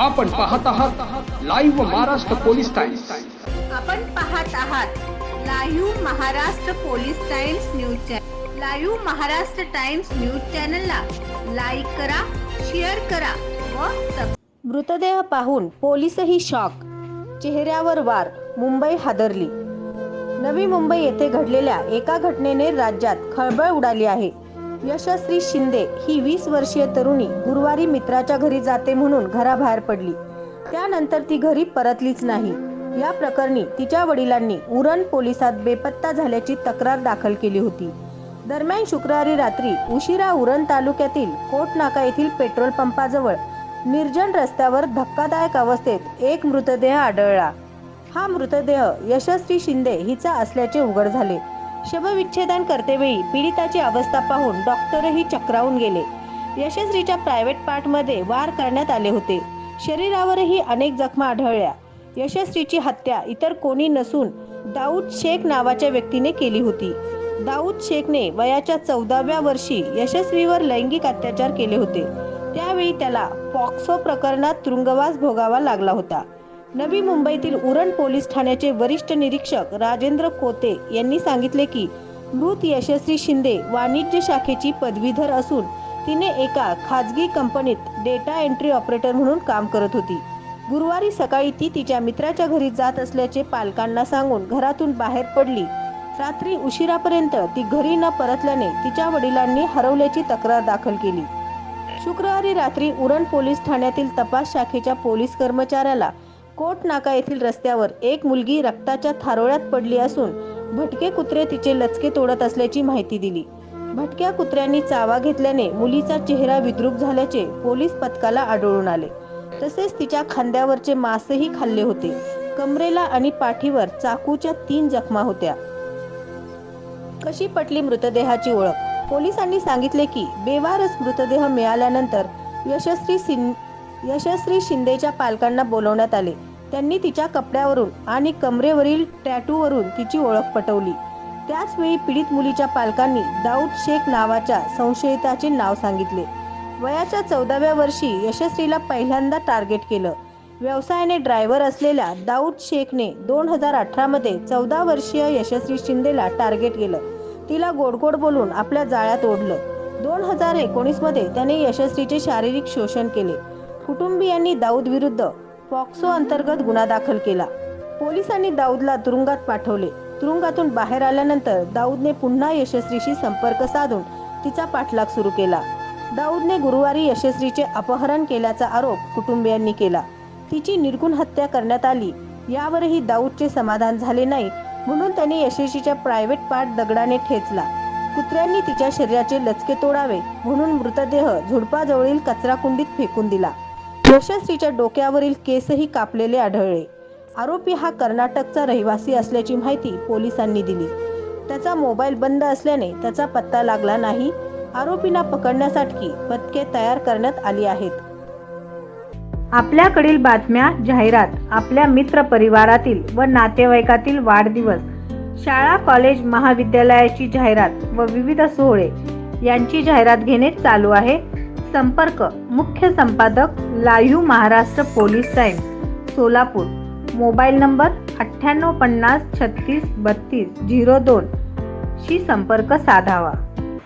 आपण पाहत आहात लाईव्ह महाराष्ट्र पोलीस टाइम्स आपण पाहत आहात live Maharashtra police Times news channel live Maharashtra Times news चॅनलला लाईक करा शेअर करा व सब मृतदेह पाहून पोलीसही शॉक चेहऱ्यावर वार. मुंबई हादरली. नवी मुंबई येथे घडलेल्या एका घटनेने राज्यात खळबळ उडाली आहे. यशस्वी शिंदे ही वीस वर्षीय तरुणी गुरुवारी मित्राच्या घरी जाते म्हणून घराबाहेर पडली. त्यानंतर ती घरी परतलीच नाही. या प्रकरणी तिच्या वडिलांनी उरण पोलिसात बेपत्ता झाल्याची तक्रार दाखल केली होती. दरम्यान शुक्रवारी रात्री उशिरा उरण तालुक्यातील कोटनाका येथील पेट्रोल पंपाजवळ निर्जन रस्त्यावर धक्कादायक अवस्थेत एक मृतदेह आढळला. हा मृतदेह यशस्वी शिंदे हिचा असल्याचे उघड झाले. शवविच्छेदन करतेवेळी पीडिताची अवस्था पाहून डॉक्टरही चक्रावून गेले. यशस्वीच्या प्रायव्हेट पार्टमध्ये वार करण्यात आले होते. शरीरावरही अनेक जखमा आढळल्या. यशस्वीची हत्या इतर कोणी नसून दाऊद शेख नावाच्या व्यक्तीने केली होती. दाऊद शेखने वयाच्या चौदाव्या वर्षी यशस्वीवर लैंगिक अत्याचार केले होते. त्यावेळी त्याला पॉक्सो प्रकरणात तुरुंगवास भोगावा लागला होता. नवी मुंबईतील उरण पोलीस ठाण्याचे वरिष्ठ निरीक्षक राजेंद्र कोते यांनी सांगितले की मृत यशस्वी शिंदे वाणिज्य शाखेची पदवीधर असून तिने एका खाजगी कंपनीत डेटा एंट्री ऑपरेटर म्हणून काम करत होती. गुरुवारी सकाळी ती तिच्या मित्राच्या घरी जात असल्याचे पालकांना सांगून घरातून बाहेर पडली. रात्री उशिरापर्यंत ती घरी न परतल्याने तिच्या वडिलांनी हरवल्याची तक्रार दाखल केली. शुक्रवारी रात्री उरण पोलीस ठाण्यातील तपास शाखेच्या पोलीस कर्मचाऱ्याला कोट नाका येथील रस्त्यावर एक मुलगी रक्ताच्या थारोळ्यात पडली असून भटके कुत्रे तिचे लचके तोडत असल्याची माहिती दिली. भटक्या कुत्र्यांनी चावा घेतल्याने मुलीचा चेहरा विद्रूप झाल्याचे पोलीस पथकाला आढळून आले. तसेच तिच्या खांद्यावरचे मांसही खाल्ले होते. कमरेला आणि पाठीवर चाकूच्या तीन जखमा होत्या. कशी पटली मृतदेहाची ओळख? पोलिसांनी सांगितले की बेवारच मृतदेह मिळाल्यानंतर यशस्वी सिं यशस्वी शिंदेच्या पालकांना बोलवण्यात आले. त्यांनी तिच्या कपड्यावरून आणि कमरेवरील टॅटूवरून तिची ओळख पटवली. त्याचवेळी पीडित मुलीच्या पालकांनी दाऊद शेख नावाच्या संशयिताचे नाव सांगितले. वयाच्या चौदाव्या वर्षी यशस्वीला पहिल्यांदा टार्गेट केलं. व्यवसायाने ड्रायव्हर असलेल्या दाऊद शेखने दोन हजार अठरामध्ये चौदा वर्षीय यशस्वी शिंदेला टार्गेट केलं. तिला गोडगोड बोलून आपल्या जाळ्यात ओढलं. दोन हजार एकोणीसमध्ये त्याने यशस्वीचे शारीरिक शोषण केले. कुटुंबियांनी दाऊद विरुद्ध पॉक्सो अंतर्गत गुन्हा दाखल केला. पोलिसांनी दाऊदला तुरुंगात पाठवले. तुरुंगातून बाहेर आल्यानंतर दाऊदने पुन्हा यशस्वीशी संपर्क साधून तिचा पाठलाग सुरू केला. दाऊदने गुरुवारी यशस्वीचे अपहरण केल्याचा आरोप कुटुंबियांनी केला. तिची निर्गुण हत्या करण्यात आली. यावरही दाऊदचे समाधान झाले नाही म्हणून त्याने यशस्वीच्या प्रायव्हेट पार्ट दगडाने ठेचला. कुत्र्यांनी तिच्या शरीराचे लचके तोडावे म्हणून मृतदेह झुडपाजवळील कचराकुंडीत फेकून दिला. यशस्वीच्या डोक्यावरील केसही कापलेले आढळले. आरोपी हा कर्नाटकचा रहिवासी असल्याची माहिती पोलिसांनी दिली. त्याचा मोबाईल बंद असल्याने त्याचा पत्ता लागला नाही. आरोपींना पकडण्यासाठी पथके तयार करण्यात आली आहेत. आपल्याकडील बातम्या जाहिरात आपल्या मित्र परिवारातील व नातेवाईकातील वाढदिवस शाळा कॉलेज महाविद्यालयाची जाहिरात व विविध सोहळे यांची जाहिरात घेणे चालू आहे. संपर्क. मुख्य संपादक live Maharashtra police time Solapur. Mobile number अठ्ठ्याण्णव पन्नास छत्तीस बत्तीस झिरो दोन. शी संपर्क साधावा.